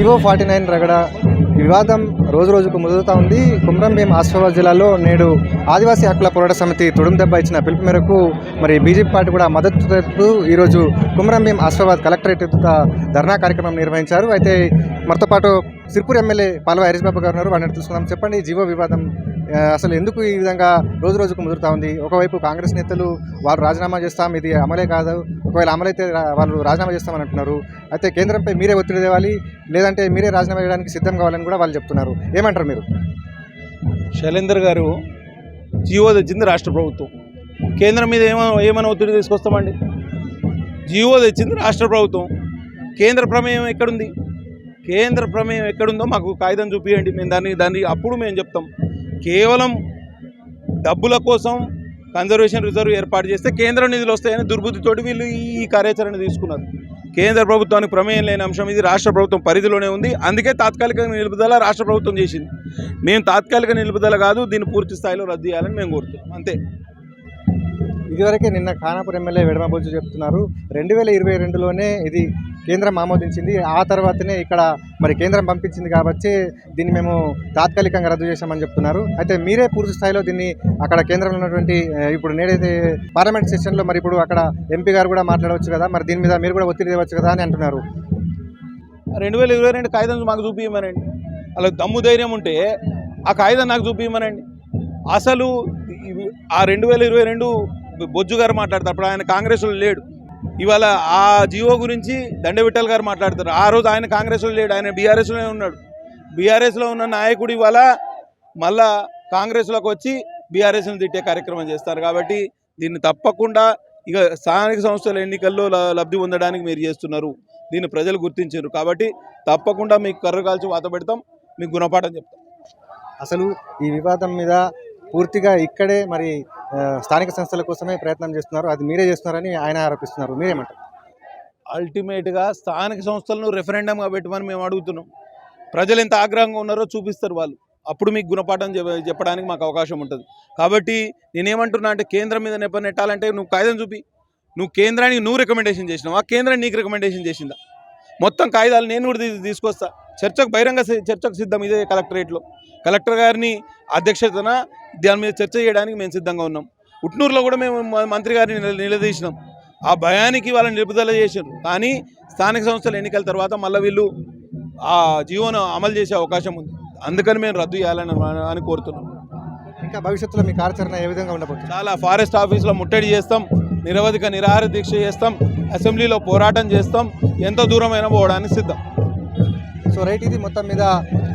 GO forty nine రగడ వివాదం రోజు రోజుకు ముదురుతూ ఉంది. కుమ్రంభీం ఆసిఫాబాద్ జిల్లాలో నేడు ఆదివాసీ హక్కుల పోరాట సమితి తొడుం దెబ్బ ఇచ్చిన పిలుపు మేరకు మరి బీజేపీ పార్టీ కూడా మద్దతు తెలుపుతూ ఈరోజు కుమ్రంభీం ఆసిఫాబాద్ కలెక్టరేట్ ఎదుట ధర్నా కార్యక్రమం నిర్వహించారు. అయితే మనతో పాటు సిర్పూర్ ఎమ్మెల్యే పాలవ హరీష్ బాబు గారు ఉన్నారు. వారిని తెలుసుకుందాం. చెప్పండి జీవో వివాదం అసలు ఎందుకు ఈ విధంగా రోజు రోజుకు ముదురుతా ఉంది? ఒకవైపు కాంగ్రెస్ నేతలు వారు రాజీనామా చేస్తాం ఇది అమలే కాదు. ఒకవేళ అమలైతే వాళ్ళు రాజీనామా చేస్తామని అంటున్నారు అయితే కేంద్రంపై మీరే ఒత్తిడి తేవాలి లేదంటే మీరే రాజీనామా చేయడానికి సిద్ధం కావాలని కూడా వాళ్ళు చెప్తున్నారు. ఏమంటారు మీరు? శైలేందర్ గారు జియో తెచ్చింది రాష్ట్ర ప్రభుత్వం. కేంద్రం మీద ఏమో ఏమైనా ఒత్తిడి తీసుకొస్తామండి? జియో తెచ్చింది రాష్ట్ర ప్రభుత్వం. కేంద్ర ప్రమేయం ఎక్కడుంది? కేంద్ర ప్రమేయం ఎక్కడుందో మాకు కాగితం చూపించండి మేము దాన్ని దాన్ని అప్పుడు మేము చెప్తాం. కేవలం డబ్బుల కోసం కన్జర్వేషన్ రిజర్వ్ ఏర్పాటు చేస్తే కేంద్ర నిధులు వస్తాయని దుర్బుద్ధితోటి వీళ్ళు ఈ కార్యాచరణ తీసుకున్నారు. కేంద్ర ప్రభుత్వానికి ప్రమేయం లేని అంశం ఇది. రాష్ట్ర ప్రభుత్వం పరిధిలోనే ఉంది. అందుకే తాత్కాలిక నిలుపుదల రాష్ట్ర ప్రభుత్వం చేసింది. మేము తాత్కాలిక నిలుపుదల కాదు దీన్ని పూర్తి స్థాయిలో రద్దు చేయాలని మేము కోరుతున్నాం. అంతే. ఇదివరకే నిన్న ఖానాపూర్ ఎమ్మెల్యే వెడమబోజు చెప్తున్నారు. రెండు వేల ఇరవై రెండులోనే ఇది కేంద్రం ఆమోదించింది. ఆ తర్వాతనే ఇక్కడ మరి కేంద్రం పంపించింది కాబట్టి దీన్ని మేము తాత్కాలికంగా రద్దు చేశామని చెప్తున్నారు. అయితే మీరే పూర్తి స్థాయిలో దీన్ని అక్కడ కేంద్రంలో ఉన్నటువంటి ఇప్పుడు నేడైతే పార్లమెంట్ సెషన్లో మరి ఇప్పుడు అక్కడ ఎంపీ గారు కూడా మాట్లాడవచ్చు కదా మరి దీని మీద మీరు కూడా ఒత్తిడి తేవచ్చు కదా అని అంటున్నారు. రెండు వేల ఇరవై రెండు కాగితం మాకు చూపించమనండి అలా దమ్ము ధైర్యం ఉంటే ఆ కాగితం నాకు చూపించమనండి అసలు ఆ రెండు వేల ఇరవై రెండు బొజ్జు గారు మాట్లాడతారు. అప్పుడు ఆయన కాంగ్రెస్లో లేడు. ఇవాళ ఆ జియో గురించి దండవిట్టల్ గారు మాట్లాడతారు ఆ రోజు ఆయన కాంగ్రెస్లో లేడు ఆయన బీఆర్ఎస్లోనే ఉన్నాడు. బీఆర్ఎస్లో ఉన్న నాయకుడు ఇవాళ మళ్ళా కాంగ్రెస్లోకి వచ్చి బీఆర్ఎస్ను తిట్టే కార్యక్రమం చేస్తారు. కాబట్టి దీన్ని తప్పకుండా ఇక స్థానిక సంస్థల ఎన్నికల్లో లబ్ధి పొందడానికి మీరు చేస్తున్నారు. దీన్ని ప్రజలు గుర్తించారు. కాబట్టి తప్పకుండా మీకు కర్ర కాల్చి వాత పెడతాం మీకు గుణపాఠం చెప్తాం. అసలు ఈ వివాదం మీద పూర్తిగా ఇక్కడే మరి స్థానిక సంస్థల కోసమే ప్రయత్నం చేస్తున్నారు. అది మీరే చేస్తున్నారని ఆయన ఆరోపిస్తున్నారు. మీరేమంటారు? అల్టిమేట్గా స్థానిక సంస్థలను రెఫరెండంగా పెట్టమని మేము అడుగుతున్నాం. ప్రజలు ఎంత ఆగ్రహంగా ఉన్నారో చూపిస్తారు వాళ్ళు. అప్పుడు మీకు గుణపాఠం చెప్పడానికి మాకు అవకాశం ఉంటుంది. కాబట్టి నేనేమంటున్నా అంటే కేంద్రం మీద నెప్పనెట్టాలంటే నువ్వు కాగితం చూపి. నువ్వు కేంద్రానికి నువ్వు రికమెండేషన్ చేసినావా? కేంద్రం నీకు రికమెండేషన్ చేసిందా? మొత్తం కాగితాలు నేను కూడా తీసుకొస్తా. చర్చకు బహిరంగ చర్చకు సిద్ధం ఇదే కలెక్టరేట్లో. కలెక్టర్ గారిని అధ్యక్షతన దాని మీద చర్చ చేయడానికి మేము సిద్ధంగా ఉన్నాం. ఉట్నూరులో కూడా మేము మంత్రి గారిని నిల- నిలదీసినాం. ఆ భయానికి వాళ్ళని నిలుపుదల చేశారు కానీ స్థానిక సంస్థల ఎన్నికల తర్వాత మళ్ళీ వీళ్ళు ఆ జీవోను అమలు చేసే అవకాశం ఉంది. అందుకని మేము రద్దు చేయాలని అని కోరుతున్నాం. ఇంకా భవిష్యత్తులో మీ కార్యాచరణ ఏ విధంగా ఉండబోతుంది? చాలా ఫారెస్ట్ ఆఫీస్లో ముట్టడి చేస్తాం. నిరవధిక నిరాహార దీక్ష చేస్తాం. అసెంబ్లీలో పోరాటం చేస్తాం ఎంత దూరమైనా పోవడానికి సిద్ధం. సో రైట్ ఇది మొత్తం మీద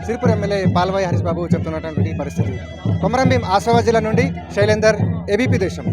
సిరిపూర్ ఎమ్మెల్యే పాల్వాయి హరీష్ బాబు చెప్తున్నటువంటి పరిస్థితి. కొమరంభీం ఆసిఫాబాద్ జిల్లా నుండి శైలేందర్ ఏబీపీ దేశం.